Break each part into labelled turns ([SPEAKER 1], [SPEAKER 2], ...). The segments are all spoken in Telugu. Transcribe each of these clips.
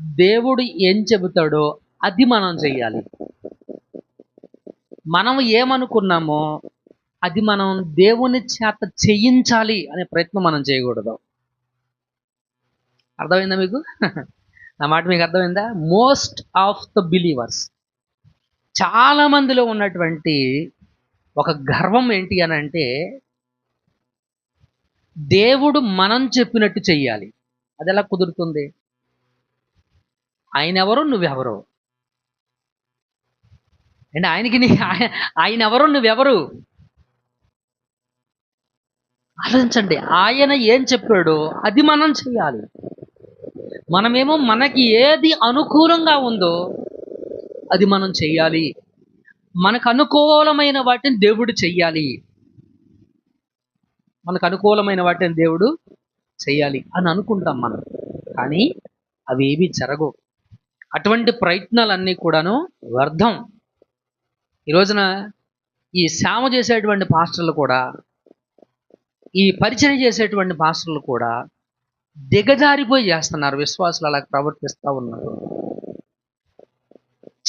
[SPEAKER 1] దేవుడు ఏం చెబుతాడో అది మనం చెయ్యాలి. మనం ఏమనుకున్నామో అది మనం దేవుని చేత చేయించాలి అనే ప్రయత్నం మనం చేయకూడదు. అర్థమైందా మీకు? నా మాట మీకు అర్థమైందా? మోస్ట్ ఆఫ్ ద బిలీవర్స్ చాలా మందిలో ఉన్నటువంటి ఒక గర్వం ఏంటి అని అంటే దేవుడు మనం చెప్పినట్టు చెయ్యాలి. అది ఎలా కుదురుతుంది? ఆయన ఎవరు నువ్వెవరు? అంటే ఆయనకి నీ ఆయన ఎవరు నువ్వెవరు? ఆలోచించండి. ఆయన ఏం చెప్పాడో? అది మనం చేయాలి. మనమేమో మనకి ఏది అనుకూలంగా ఉందో అది మనం చెయ్యాలి మనకు అనుకూలమైన వాటిని దేవుడు చెయ్యాలి. మనకు అనుకూలమైన వాటిని దేవుడు చెయ్యాలి అని అనుకుంటాం మనం. కానీ అవి ఏవి జరగవు. అటువంటి ప్రయత్నాలన్నీ కూడాను వ్యర్థం. ఈ రోజున ఈ సేవ చేసేటువంటి పాస్టర్లు కూడా ఈ పరిచయం చేసేటువంటి పాస్టర్లు కూడా దిగజారిపోయి చేస్తున్నారు విశ్వాసులు అలా ప్రవర్తిస్తూ ఉన్నారు.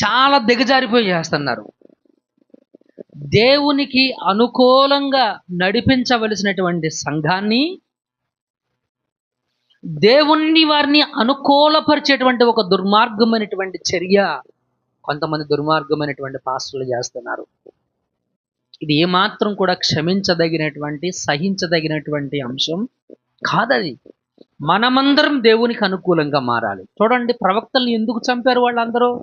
[SPEAKER 1] చాలా దిగజారిపోయి చేస్తున్నారు. దేవునికి అనుకూలంగా నడిపించవలసినటువంటి సంఘాన్ని దేవుణ్ణి వారిని అనుకూలపరిచేటువంటి ఒక దుర్మార్గమైనటువంటి చర్య కొంతమంది దుర్మార్గమైనటువంటి పాస్టర్లు చేస్తున్నారు. ఇది ఏమాత్రం కూడా క్షమించదగినటువంటి సహించదగినటువంటి అంశం కాదది. మనమందరం దేవునికి అనుకూలంగా మారాలి. చూడండి ప్రవక్తల్ని ఎందుకు చంపారు వాళ్ళందరూ?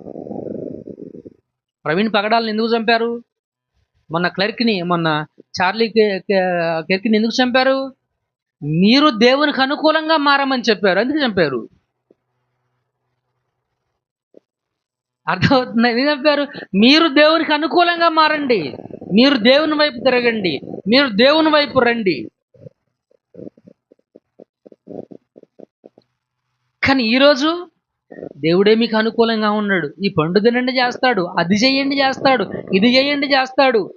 [SPEAKER 1] ప్రవీణ్ పగడాలను ఎందుకు చంపారు? మొన్న క్లర్క్ని మొన్న చార్లీ కే- ఎందుకు చంపారు? మీరు దేవునికి అనుకూలంగా మారమని చెప్పారు. ఎందుకు చంపారు? అర్థమవుతుంది? ఎందుకు చంపారు? మీరు దేవునికి అనుకూలంగా మారండి. మీరు దేవుని వైపు తిరగండి. మీరు దేవుని వైపు రండి. కానీ ఈరోజు దేవుడే మీకు అనుకూలంగా ఉన్నాడు. ఈ పండు తినండి చేస్తాడు. అది చేయండి చేస్తాడు. ఇది చేయండి చేస్తాడు.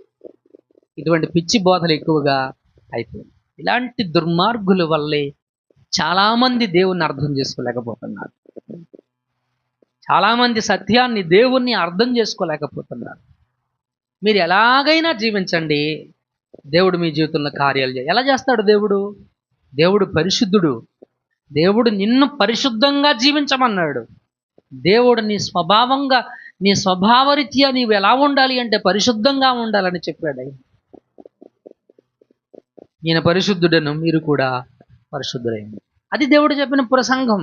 [SPEAKER 1] ఇటువంటి పిచ్చి బోధలు ఎక్కువగా అయిపోయింది. ఇలాంటి దుర్మార్గుల వల్లే చాలామంది దేవుణ్ణి అర్థం చేసుకోలేకపోతున్నారు. చాలామంది సత్యాన్ని దేవుణ్ణి అర్థం చేసుకోలేకపోతున్నారు. మీరు ఎలాగైనా జీవించండి. దేవుడు మీ జీవితంలో కార్యాలు చేయ ఎలా చేస్తాడు దేవుడు? దేవుడు పరిశుద్ధుడు. దేవుడు నిన్ను పరిశుద్ధంగా జీవించమన్నాడు. దేవుడు నీ స్వభావంగా నీ స్వభావరీత్యా నీవు ఎలా ఉండాలి అంటే పరిశుద్ధంగా ఉండాలని చెప్పాడు ఆయన. ఈయన పరిశుద్ధుడను మీరు కూడా పరిశుద్ధులైంది అది దేవుడు చెప్పిన ప్రసంగం.